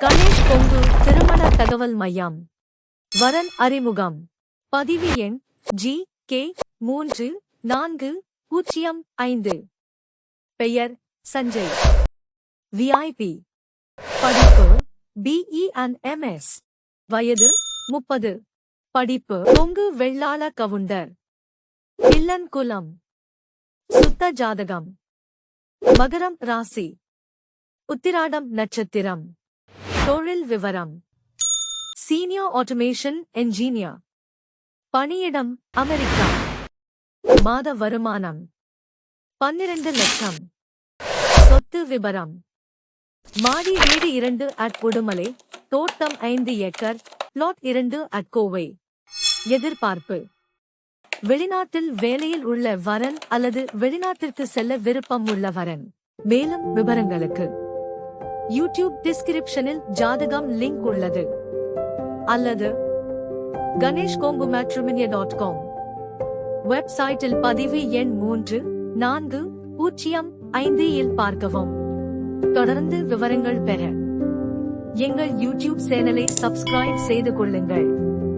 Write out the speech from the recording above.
கணேஷ் கொங்கு திருமண தகவல் மையம். வரன் அறிமுகம். பதிவு எண் ஜி கே மூன்று நான்கு பூஜ்ஜியம் ஐந்து. பெயர் சஞ்சய். விஐபி படிப்பு பிஇ அண்ட் எம்எஸ் வயது முப்பது. படிப்பு கொங்கு வெள்ளாள கவுண்டர். வில்லன் குலம் சுத்த ஜாதகம். மகரம் ராசி. உத்திராடம் நட்சத்திரம். தொழில் விவரம். சீனியர் ஆட்டோமேஷன் என்ஜினியர் பணியிடம் அமெரிக்கா. மாத வருமானம். பன்னிரண்டு லட்சம். சொத்து விபரம். மாடி வீடு இரண்டு அட் உடுமலை தோட்டம் ஐந்து ஏக்கர் பிளாட் இரண்டு அட் கோவை. எதிர்பார்ப்பு. வெளிநாட்டில் வேலையில் உள்ள வரன் அல்லது வெளிநாட்டிற்கு செல்ல விருப்பம் உள்ள வரன். மேலும் விவரங்களுக்கு. யூடியூப் டிஸ்கிரிப்ஷனில் ஜாதகம் லிங்க் உள்ளது. அல்லது கணேஷ் கோங்கு மேட்ரிமினிய டாட் காம் வெப்சைட்டில் பதிவு எண் மூன்று நான்கு பூஜ்ஜியம் ஐந்து இல் பார்க்கவும். தொடர்ந்து விவரங்கள் பெற எங்கள் யூடியூப் சேனலை சப்ஸ்கிரைப் செய்து கொள்ளுங்கள்.